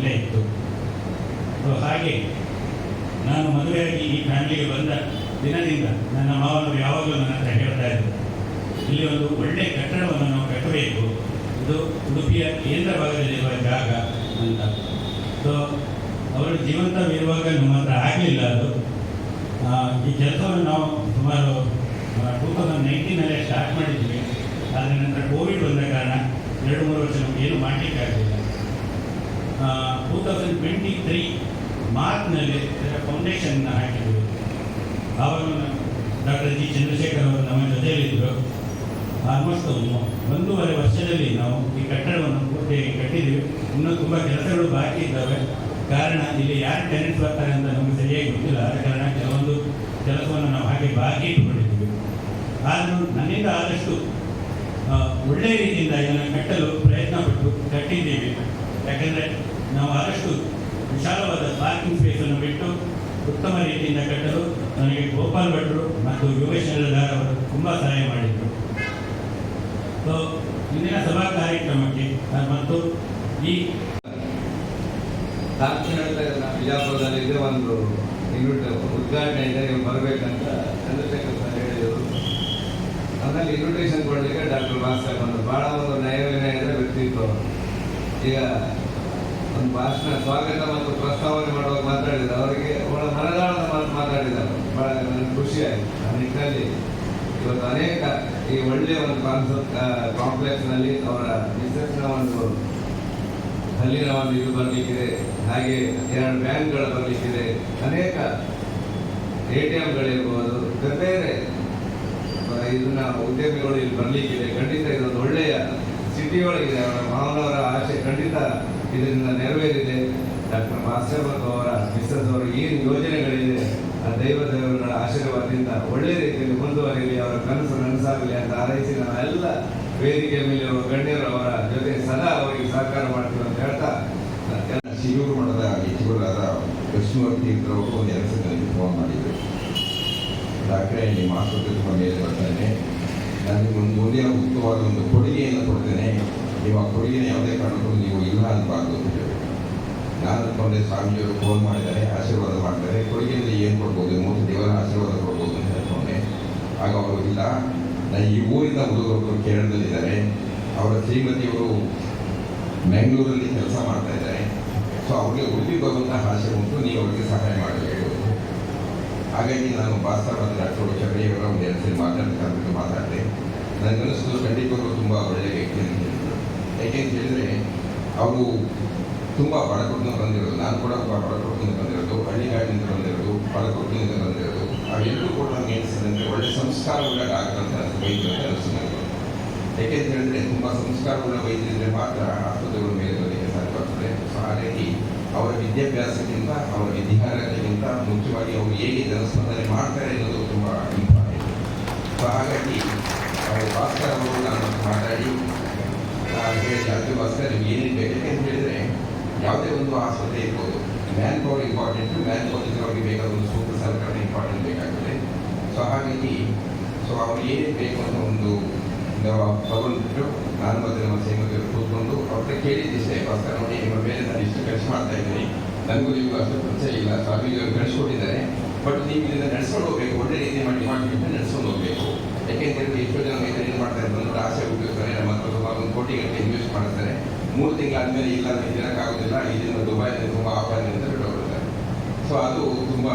ಇಲ್ಲೇ ಇತ್ತು. ಸೊ ಹಾಗೆ ನಾನು ಮದುವೆಯಾಗಿ ಈ ಫ್ಯಾಮಿಲಿಗೆ ಬಂದ ದಿನದಿಂದ ನನ್ನ ಮಾವನವರು ಯಾವಾಗಲೂ ನನ್ನ ಹತ್ರ ಹೇಳ್ತಾ ಇದ್ದರು ಇಲ್ಲಿ ಒಂದು ಒಳ್ಳೆಯ ಕಟ್ಟಡವನ್ನು ನಾವು ಕಟ್ಟಬೇಕು. ಇದು ಉಡುಪಿಯ ಕೇಂದ್ರ ಭಾಗದಲ್ಲಿರುವ ಜಾಗ ಅಂತ. ಸೊ ಅವರು ಜೀವಂತವಿರುವಾಗ ನಮ್ಮ ಹತ್ರ ಆಗಲಿಲ್ಲ ಅದು. ಈ ಕೆಲಸವನ್ನು ನಾವು ಸುಮಾರು ಟೂ ತೌಸಂಡ್ ನೈನ್ಟೀನಲ್ಲೇ ಸ್ಟಾರ್ಟ್ ಮಾಡಿದ್ವಿ. ಅದರ ನಂತರ ಕೋವಿಡ್ ಬಂದ ಕಾರಣ ಎರಡು, ಮೂರು ವರ್ಷ ನಮ್ಗೆ ಏನು ಮಾಡಲಿಕ್ಕಾಗಲಿಲ್ಲ. ಟೂ ತೌಸಂಡ್ ಟ್ವೆಂಟಿ ತ್ರೀ ಮಾರ್ಚ್ನಲ್ಲಿ ಫೌಂಡೇಶನ್ನ ಹಾಕಿದ್ವಿ ಅವರು ಡಾಕ್ಟರ್ ಜಿ ಚಂದ್ರಶೇಖರ್ ಅವರು ನಮ್ಮ ಜೊತೆಯಲ್ಲಿದ್ದರು ಆಲ್ಮೋಸ್ಟ್ ಒಂದೂವರೆ ವರ್ಷದಲ್ಲಿ ನಾವು ಈ ಕಟ್ಟಡವನ್ನು ಪೂರ್ತಿಯಾಗಿ ಕಟ್ಟಿದ್ದೀವಿ ಇನ್ನೂ ತುಂಬ ಕೆಲಸಗಳು ಬಾಕಿ ಇದ್ದಾವೆ. ಕಾರಣ, ಇಲ್ಲಿ ಯಾರು ಟೆನೆಂಟ್ಸ್ ಬರ್ತಾರೆ ಅಂತ ನಮಗೆ ಸರಿಯಾಗಿ ಗೊತ್ತಿಲ್ಲ. ಆದ ಕಾರಣ ಕೆಲವೊಂದು ಕೆಲಸವನ್ನು ನಾವು ಹಾಗೆ ಬಾಕಿ ಇಟ್ಕೊಂಡಿದ್ದೀವಿ ಆದರೂ ನನ್ನಿಂದ ಆದಷ್ಟು ಒಳ್ಳೆಯ ರೀತಿಯಿಂದ ಇದನ್ನು ಕಟ್ಟಲು ಪ್ರಯತ್ನ ಪಟ್ಟು ಕಟ್ಟಿದ್ದೀವಿ. ಯಾಕಂದರೆ ನಾವು ಆದಷ್ಟು ವಿಶಾಲವಾದ ಪಾರ್ಕಿಂಗ್ ಸ್ಪೇಸನ್ನು ಬಿಟ್ಟು ಉತ್ತಮ ರೀತಿಯಿಂದ ಕಟ್ಟಲು ನನಗೆ ಗೋಪಾಲ್ ಭಟ್ರು ಮತ್ತು ಯೋಗೇಶ್ ತುಂಬಾ ಅವರು ತುಂಬ ಸಹಾಯ ಮಾಡಿದರು. ಇಂದಿನ ಸಭಾ ಕಾರ್ಯಕ್ರಮಕ್ಕೆ ಮತ್ತು ಈ ಬಿಜಾಪುರದಲ್ಲಿದ್ದ ಒಂದು ಉದ್ಘಾಟನೆ ಇದೆ, ನೀವು ಬರಬೇಕಂತ ಚಂದ್ರಶೇಖರ್ ಸರ್ ಹೇಳಿದರು. ಅದರಲ್ಲಿ ಇನ್ವಿಟೇಷನ್ ಕೊಡಲಿಕ್ಕೆ ಡಾಕ್ಟರ್ ಭಾಸ್ಕರ್ ಅವರು ಭಾಳ ಒಂದು ನಯವಿನಯದ ವ್ಯಕ್ತಿತ್ವ. ಈಗ ಭಾಷಣ ಸ್ವಾಗತ ಮತ್ತು ಪ್ರಸ್ತಾವನೆ ಮಾಡುವಾಗ ಮಾತಾಡಿದ. ಅವರಿಗೆ ಅವಳ ಮನದಾಳದ ಮಾತು ಮಾತಾಡಿದ್ದಾರೆ ಬಹಳ ನನಗೆ ಖುಷಿಯಾಯಿತು. ಆ ನಿಟ್ಟಿನಲ್ಲಿ ಇವತ್ತು ಅನೇಕ ಈ ಒಳ್ಳೆಯ ಒಂದು ಕಾನ್ಸೆಪ್ಟ್ ಕಾಂಪ್ಲೆಕ್ಸ್ನಲ್ಲಿ ಅವರ ಮಿಸಸ್ನ ಒಂದು ಹಲ್ಲಿನ ಒಂದು ಇದು ಬರಲಿಕ್ಕಿದೆ. ಹಾಗೆ ಎರಡು ಬ್ಯಾಂಕ್ಗಳು ಬರಲಿಕ್ಕಿದೆ. ಅನೇಕ ಎ ಟಿ ಎಮ್ಗಳಿರ್ಬೋದು ಬೇರೆ ಇದನ್ನ ಉದ್ಯಮಿಗಳು ಇಲ್ಲಿ ಬರಲಿಕ್ಕಿದೆ. ಖಂಡಿತ ಇದೊಂದು ಒಳ್ಳೆಯ ಸಿಟಿ ಒಳಗಿದೆ. ಅವರ ಮಾವನವರ ಆಸೆ ಖಂಡಿತ ಇದರಿಂದ ನೆರವೇರಿದೆ ಡಾಕ್ಟರ್ ಮಾಸ್ಟರ್ ಅವರ, ಮಿಸ್ಸಸ್ ಅವರ ಏನು ಯೋಜನೆಗಳಿದೆ, ಆ ದೈವ ದೇವರುಗಳ ಆಶೀರ್ವಾದದಿಂದ ಒಳ್ಳೆ ರೀತಿಯಲ್ಲಿ ಮುಂದುವರಿಯಲಿ ಅವರ ಕನಸು ನನಸಾಗಲಿ ಅಂತ ಹಾರೈಸಿ ನಾವೆಲ್ಲ ವೇದಿಕೆ ಮೇಲೆ ಅವರ ಗಣ್ಯರು ಅವರ ಜೊತೆ ಸದಾ ಅವರಿಗೆ ಸಹಕಾರ ಮಾಡ್ತೀವಿ ಅಂತ ಹೇಳ್ತಾ ಶಿರೂರು ಮಠದ ಯತಿಗಳಾದ ಕೃಷ್ಣಮೂರ್ತಿ ತೀರ್ಥರವರು ಒಂದು ಎರಡು ಸಲ ನನಗೆ ಫೋನ್ ಮಾಡಿದರು. ಡಾಕ್ಟ್ರೇ ನಿಮ್ಮ ಆಸ್ಪತ್ರೆ ತುಂಬ ಮೇಲೆ ಬರ್ತಾನೆ ನನಗೆ ಒಂದು ಮುಂದಿನ ಉತ್ತಮವಾದ ಒಂದು ಕೊಡುಗೆಯನ್ನು ಕೊಡ್ತೇನೆ. ನೀವು ಆ ಯಾವುದೇ ಕಾರಣಕ್ಕೂ ನೀವು ಇಲ್ಲ ಅನ್ನಬಾರ್ದು ಅಂತ ಹೇಳಿದ್ರು ನಾನು ಅಂದ್ಕೊಂಡೆ ಸ್ವಾಮೀಜಿಯವರು ಫೋನ್ ಮಾಡಿದ್ದಾರೆ, ಆಶೀರ್ವಾದ ಮಾಡ್ತಾರೆ ಕೊಡುಗೆಯಿಂದ ಏನು ಕೊಡ್ಬೋದು? ಮೂರು ದೇವರ ಆಶೀರ್ವಾದ ಕೊಡ್ಬೋದು ಅಂತ ಹೇಳ್ಕೊಂಡೆ. ಆಗ ಅವರು, ಇಲ್ಲ. ನಾನು ಈ ಊರಿಂದ ಹುಡುಗರು ಕೇರಳದಲ್ಲಿದ್ದಾರೆ. ಅವರ ಶ್ರೀಮತಿಯವರು ಬೆಂಗಳೂರಲ್ಲಿ ಕೆಲಸ ಮಾಡ್ತಾ ಇದ್ದಾರೆ. ಸೊ ಅವ್ರಿಗೆ ಉಡುಪಿ ಬರುವಂತಹ ಆಸೆ ಉಂಟು. ನೀವು ಅವರಿಗೆ ಸಹಾಯ ಮಾಡಬೇಕು ಹಾಗಾಗಿ ನಾನು ಭಾಸ್ಕರ್ ಮತ್ತು ಡಾಕ್ಟರ್ ಚಕ್ರಿಯವರ ಒಂದು ಎರಡು ಮಾತಾಡ್ತಾ ಮಾತಾಡಿದೆ. ನನಗನ್ನಿಸಿದ್ರು ಖಂಡಿತವಾಗ್ಲೂ ತುಂಬ ಒಳ್ಳೆಯ ವ್ಯಕ್ತಿ ಅಂತ ಯಾಕೆ ಅಂತ ಹೇಳಿದ್ರೆ ಅವರು ತುಂಬ ಬಡಕೊಟ್ಟಿಂದ ಬಂದಿರೋದು. ನಾನು ಕೂಡ ಒಬ್ಬ ಬಡಕೊಟ್ಟಿಂದ ಬಂದಿರೋದು. ಹಳ್ಳಿಗಾಡಿನಿಂದ ಬಂದಿರೋದು ಬಡಕೊಟ್ಟಿನಿಂದ ಬಂದಿರೋದು. ಅವೆಲ್ಲರೂ ಕೂಡ ನನಗೆ ಏನಿಸ್ತದಂದ್ರೆ ಒಳ್ಳೆ ಸಂಸ್ಕಾರವುಳ್ಳ ಅಂತ ವೈದ್ಯರು ಅಂತ ಅನಿಸ್ತು ನನಗೆ ಯಾಕೆ ಅಂತ ಹೇಳಿದ್ರೆ ತುಂಬ ಸಂಸ್ಕಾರವುಳ್ಳ ವೈದ್ಯರಿದ್ರೆ ಮಾತ್ರ ಆಸ್ಪತ್ರೆಗಳ ಮೇಲೆ ಬರಲಿಕ್ಕೆ ಸಾಧ್ಯವಾಗ್ತದೆ. ಸೊ ಹಾಗಾಗಿ ಅವರ ವಿದ್ಯಾಭ್ಯಾಸಕ್ಕಿಂತ, ಅವರ ವಿದ್ಯಾರ್ಹತೆಗಿಂತ ಮುಖ್ಯವಾಗಿ ಅವರು ಹೇಗೆ ಜನಸ್ಪಂದನೆ ಮಾಡ್ತಾರೆ ಅನ್ನೋದು ತುಂಬ ಇಂಪಾರ್ಟೆಂಟ್ ಸೊ ಹಾಗಾಗಿ ಅವರು ಭಾಸ್ಕರ್ ಅವರು ನಾನು ಮಾತಾಡಿ ಆ, ಹೇಳಿ ಅದು ಭಾಸ್ಕರ್ ನಿಮ್ಗೆ ಏನೇನು ಬೇಕು ಯಾಕೆಂತ ಹೇಳಿದ್ರೆ ಯಾವುದೇ ಒಂದು ಆಸ್ಪತ್ರೆ ಇರ್ಬೋದು. Man power important man power ಇದ್ರವಾಗಿ ಬೇಕಾದ ಒಂದು ಸೂಕ್ತ ಸರ್ಕಾರ ಇಂಪಾರ್ಟೆಂಟ್ ಬೇಕಾಗುತ್ತೆ ಸೊ ಹಾಗಾಗಿ ಸೊ ಅವ್ರು ಏನೇನು ಬೇಕು ಅಂತ ಒಂದು ನಾವು ತಗೊಂಡ್ಬಿಟ್ಟು ನಾನು ಮತ್ತು ನಮ್ಮ ಸೇವಕರು ಕೂತ್ಕೊಂಡು ಅವ್ರ ಕೇಳಿದ್ದಿಷ್ಟೇ ಭಾಸ್ಕರ್ ನೋಡಿ ನಿಮ್ಮ ಮೇಲೆ ನಾನು ಇಷ್ಟು ಖರ್ಚು ಮಾಡ್ತಾ ಇದ್ದೀನಿ. ನನಗೂ ನೀವು ಅಷ್ಟು ಪರಿಚಯ ಇಲ್ಲ ಸ್ವಾಮಿಗಳು ಕಳಿಸ್ಕೊಟ್ಟಿದ್ದಾರೆ ಬಟ್ ನೀವು ಇದನ್ನು ನಡೆಸ್ಕೊಂಡು ಹೋಗ್ಬೇಕು ಒಳ್ಳೆ ರೀತಿ ಮಾಡಿ ಮಾಡಿ ನಡೆಸ್ಕೊಂಡು ಹೋಗಬೇಕು. ಯಾಕೆಂದ್ರೆ ಎಷ್ಟೋ ಜನ ಏನು ಮಾಡ್ತಾರೆ ಬಂದು ಆಸೆ ಹುಟ್ಟಿರ್ತಾರೆ ನಮ್ಮ ಹತ್ರ ಒಂದು ಗಂಟೆ ಇನ್ವೆಸ್ಟ್ ಮಾಡ್ತಾರೆ. ಮೂರು ತಿಂಗಳಾದ್ಮೇಲೆ ಇಲ್ಲ ನನಗೆ ಇರೋಕ್ಕಾಗೋದಿಲ್ಲ ಇದರಿಂದ ದುಬೈನಲ್ಲಿ ತುಂಬ ಆಫರ್ ಅಂತ ಬಿಟ್ಟೋಗ್ಬಿಡ್ತಾರೆ ಸೊ ಅದು ತುಂಬ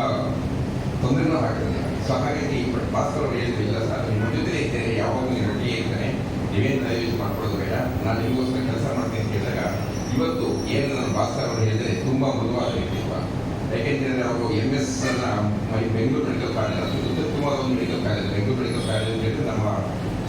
ತೊಂದರೆನೂ ಆಗ್ತದೆ ಸೊ ಹಾಗಾಗಿ ಭಾಸ್ಕರ್ ಅವರು ಹೇಳಿದ್ರು ಇಲ್ಲ ಸರ್. ನಿಮ್ಮ ಜೊತೆ ಇದ್ದೇನೆ. ಯಾವಾಗಲೂ ನೀವು ಒಟ್ಟಿಗೆ ಇರ್ತಾನೆ. ನೀವೇನು ಯೂಸ್ ಮಾಡ್ಕೊಳ್ಳೋದು ಬೇಡ. ನಾನು ನಿಮಗೋಸ್ಕರ ಕೆಲಸ ಮಾಡ್ತೀನಿ ಅಂತ ಹೇಳಿದಾಗ ಇವತ್ತು ಏನು ನಾನು ಭಾಸ್ಕರ್ ಅವರು ಹೇಳಿದ್ರೆ ತುಂಬ ಮೃದುವಾದ ವ್ಯಕ್ತಿತ್ವ. ಯಾಕೆಂತಂದರೆ ಅವರು M S Bengaluru medical college ಅದು ಅತ್ಯುತ್ತಮವಾದ ಒಂದು medical college Bengaluru medical college ಅಂತ ಹೇಳಿದ್ರೆ ನಮ್ಮ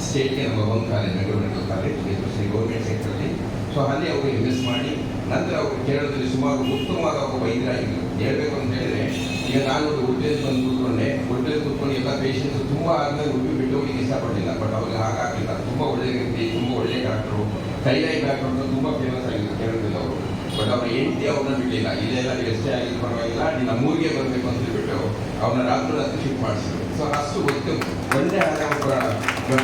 ಸ್ಟೇಟ್ಗೆ ನಮ್ಮ one college Bengaluru college especially government ಸೆಕ್ಟರಲ್ಲಿ so ಅಲ್ಲಿ ಅವರು ಇನ್ವೆಸ್ಟ್ ಮಾಡಿ, ನಂತರ ಅವರು ಕೇರಳದಲ್ಲಿ ಸುಮಾರು ಉತ್ತಮವಾದ ಒಬ್ಬ ವೈದ್ಯರಾಗಿದ್ದರು ಹೇಳಬೇಕು ಅಂತ ಹೇಳಿದರೆ, ಈಗ ನಾನು ಉಡುಪಿಯಲ್ಲಿ ಬಂದು ಕೂತ್ಕೊಂಡೆ. ಉಡುಪಿಯಲ್ಲಿ ಕೂತ್ಕೊಂಡು ಎಲ್ಲ ಪೇಷಂಟ್ಸ್ ತುಂಬ ಆದಮೇಲೆ ಉಡುಪಿ ಬಿಟ್ಟು ಹೋಗ್ಲಿಕ್ಕೆ ಇಷ್ಟಪಡಲಿಲ್ಲ. ಬಟ್ ಅವ್ರಿಗೆ ಹಾಗಾಗಲಿಲ್ಲ. ತುಂಬ ಒಳ್ಳೆಯ ವ್ಯಕ್ತಿ, ತುಂಬ ಒಳ್ಳೆಯ ಡಾಕ್ಟ್ರು ಕೈಲಾಯಿ ಡಾಕ್ಟ್ರು ತುಂಬ ಫೇಮಸ್ ಆಗಿದ್ದರು ಕೇರಳದಲ್ಲಿ ಅವರು. ಅವ್ರ ಹೆಂಡತಿ ಅವ್ರನ್ನ ಬಿಡಲಿಲ್ಲ. ಇಲ್ಲೆಲ್ಲ ಎಷ್ಟೇ ಆಗಿದ್ರು ಪರವಾಗಿಲ್ಲ, ನಿನ್ನ ನಮ್ಮೂರಿಗೆ ಬರಬೇಕು ಅಂತ ಹೇಳ್ಬಿಟ್ಟು ಅವನ ರಾತ್ರಿ ರಾತ್ರಿ ಶಿಫ್ಟ್ ಮಾಡಿಸಿದ್ರು. ಸೊ ಅಷ್ಟು ಗೊತ್ತು. ಒಂದೇ ಆದ ಒಬ್ಬ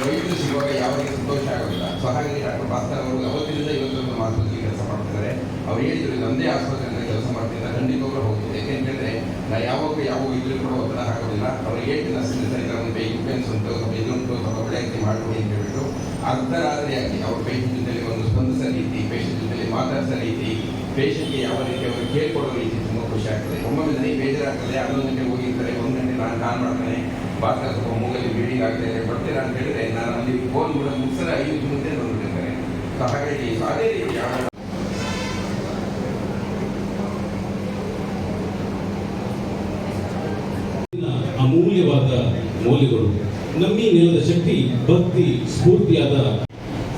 ವೈದ್ಯರು ಸಿಗುವಾಗ ಯಾವಾಗ ಸಂತೋಷ ಆಗೋದಿಲ್ಲ. ಸೊ ಹಾಗಾಗಿ ಡಾಕ್ಟರ್ ಭಾಸ್ಕರ್ ಅವರು ಅವತ್ತಿನಿಂದ ಇವತ್ತೊಂದು ಮಾತುಕತೆ ಕೆಲಸ ಮಾಡ್ತಿದ್ದಾರೆ. ಅವ್ರು ಹೇಳಿದ್ರು ಒಂದೇ ಆಸ್ಪತ್ರೆಯಿಂದ ಕೆಲಸ ಮಾಡ್ತಿಲ್ಲ ಖಂಡಿತವಾಗ್ಲೂ ಹೋಗ್ತಿದೆ ಯಾಕೆಂತಂದ್ರೆ ನಾ ಯಾವಾಗ ಯಾವ ಇದ್ರೂ ಕೂಡ ಒತ್ತಡ ಹಾಕೋದಿಲ್ಲ. ಅವ್ರು ಹೇಳ್ತೀನಿ ಅಷ್ಟೇ ಸರಿ ಒಂದು ಇನ್ಫ್ಲೂಯೆನ್ಸ್ ಉಂಟು ಸ್ವಲ್ಪ ಇದುಂಟು ಸ್ವಲ್ಪ ರೀತಿ ಮಾಡ್ಬೋದು ಅಂತ ಹೇಳ್ಬಿಟ್ಟು ಅರ್ಧರಾತ್ರಿ ಆಗಿ ಅವ್ರ ಪೇಷಂಟ್ ಜೊತೆಲಿ ಒಂದು ಸ್ಪಂದಿಸ ರೀತಿ ಪೇಷಂಟ್ ಜೊತೆಲಿ ಮಾತಾಡಿಸ ರೀತಿ ಪೇಷಂಟ್ಗೆ ಯಾವ ರೀತಿ ಅವರು ಕೇಳ್ಕೊಡೋ ರೀತಿ ತುಂಬ ಖುಷಿ ಆಗ್ತದೆ. ಒಮ್ಮೊಮ್ಮೆ ನನಗೆ ಬೇಜಾರಾಗ್ತದೆ ಗಂಟೆ ಹೋಗಿರ್ತಾರೆ ಒಂದು ಗಂಟೆ ನಾನು ಕಾಲ್ ಮಾಡ್ತಾನೆ, ಭಾಸ್ಕರ್ ಸ್ವಲ್ಪ ಮೂಗಲ್ಲಿ ಬೀಡಿಂಗ್ ಆಗ್ತಾ ಇದೆ, ಬರ್ತೀರಾ ಅಂತ ಹೇಳಿದ್ರೆ ನಾನು ಅಲ್ಲಿ ಫೋನ್ ಕೂಡ ಮುಗಿಸಿದ್ರೆ ಐದು ಮುಂದೆ ಬಂದಿರ್ತಾರೆ ಸೊ ಹಾಗಾಗಿ ಅದೇ ರೀತಿ ಯಾವ ಅಮೂಲ್ಯವಾದ ಮೌಲ್ಯಗಳು. ನಮ್ಮಿ ನೆಲದ ಶಕ್ತಿ, ಭಕ್ತಿ, ಸ್ಫೂರ್ತಿಯಾದ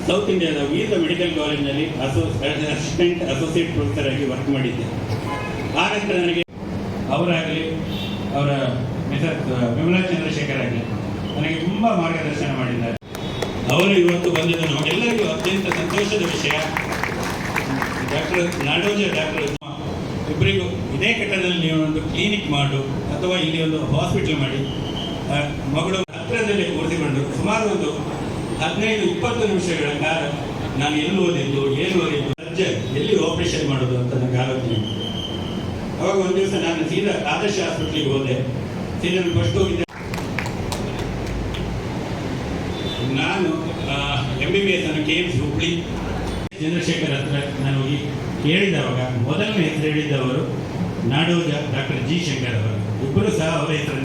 ಸೌತ್ ಇಂಡಿಯಾದ ವೀರ ಮೆಡಿಕಲ್ ಕಾಲೇಜಿನಲ್ಲಿ ಅಸೋ ಅಸಿಸ್ಟೆಂಟ್ ಅಸೋಸಿಯೇಟ್ ಪ್ರೊಫೆಸರ್ ಆಗಿ ವರ್ಕ್ ಮಾಡಿದ್ದೆ. ಆ ನಂತರ ನನಗೆ ಅವರಾಗಲಿ, ಅವರ ಮಿಸಸ್ ವಿಮಲಾ ಚಂದ್ರಶೇಖರ್ ಆಗಲಿ, ನನಗೆ ತುಂಬ ಮಾರ್ಗದರ್ಶನ ಮಾಡಿದ್ದಾರೆ. ಅವರು ಇವತ್ತು ಬಂದಿದ್ದು ನಮಗೆಲ್ಲರಿಗೂ ಅತ್ಯಂತ ಸಂತೋಷದ ವಿಷಯ. ಡಾಕ್ಟರ್ ನಾಡೋಜ ಡಾಕ್ಟರ್ ಇಬ್ಬರಿಗೂ ಇದೇ ಕಟ್ಟಡದಲ್ಲಿ ನೀವು ಒಂದು ಕ್ಲಿನಿಕ್ ಮಾಡು ಅಥವಾ ಇಲ್ಲಿ ಒಂದು ಹಾಸ್ಪಿಟಲ್ ಮಾಡಿ ಮಗಳು ಹತ್ತಿರದಲ್ಲಿ ಓದಿಕೊಂಡು ಸುಮಾರು ಒಂದು ಹದಿನೈದು, ಇಪ್ಪತ್ತು ನಿಮಿಷಗಳ ಕಾಲ ನಾನು ಎಲ್ಲಿ ಓದಿದ್ದು, ಏನು ಓದಿದ್ದು ಸರ್ಜನ್ ಎಲ್ಲಿ ಆಪರೇಷನ್ ಮಾಡೋದು ಅಂತ ನನಗೆ ಆಲೋಚನೆ. ಅವಾಗ ಒಂದು ದಿವಸ ನಾನು ಸೀದಾ ಆದರ್ಶ ಆಸ್ಪತ್ರೆಗೆ ಹೋದೆ. ಸೀದಾ ಫಸ್ಟ್ ಹೋಗಿದ್ದೆ. ನಾನು ಎಂ ಬಿ ಬಿ ಎಸ್ ಅನ್ನು K M C Hubli, Chandrashekhar ಹತ್ರ ನಾನು ಹೋಗಿ ಕೇಳಿದವಾಗ ಮೊದಲನೇ ಹೆಸರು ಹೇಳಿದ್ದವರು ನಾಡೋಜ ಡಾಕ್ಟರ್ ಜಿ ಶಂಕರ್ ಅವರು. ಇಬ್ಬರು ಸಹ ಅವರ ಹೆಸರು.